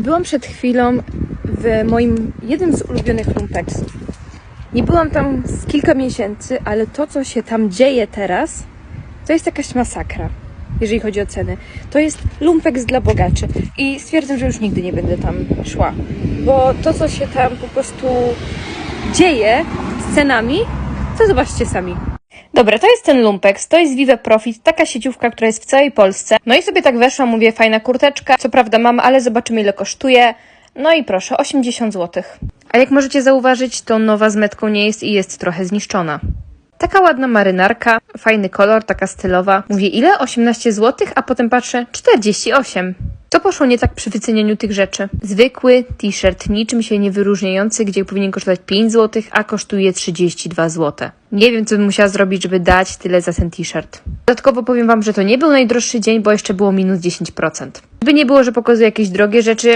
Byłam przed chwilą w moim jednym z ulubionych lumpeksów. Nie byłam tam z kilka miesięcy, ale to, co się tam dzieje teraz, to jest jakaś masakra, jeżeli chodzi o ceny. To jest lumpeks dla bogaczy i stwierdzam, że już nigdy nie będę tam szła, bo to, co się tam po prostu dzieje z cenami, to zobaczcie sami. Dobra, to jest ten Lumpex, to jest Vive Profit, taka sieciówka, która jest w całej Polsce. No i sobie tak weszłam, mówię, fajna kurteczka, co prawda mam, ale zobaczymy ile kosztuje. No i proszę, 80 zł. A jak możecie zauważyć, to nowa z metką nie jest i jest trochę zniszczona. Taka ładna marynarka, fajny kolor, taka stylowa. Mówię, ile? 18 zł, a potem patrzę, 48. Co poszło nie tak przy wycenianiu tych rzeczy? Zwykły t-shirt, niczym się nie wyróżniający, gdzie powinien kosztować 5 zł, a kosztuje 32 zł. Nie wiem, co bym musiała zrobić, żeby dać tyle za ten t-shirt. Dodatkowo powiem Wam, że to nie był najdroższy dzień, bo jeszcze było minus 10%. Żeby nie było, że pokazuję jakieś drogie rzeczy,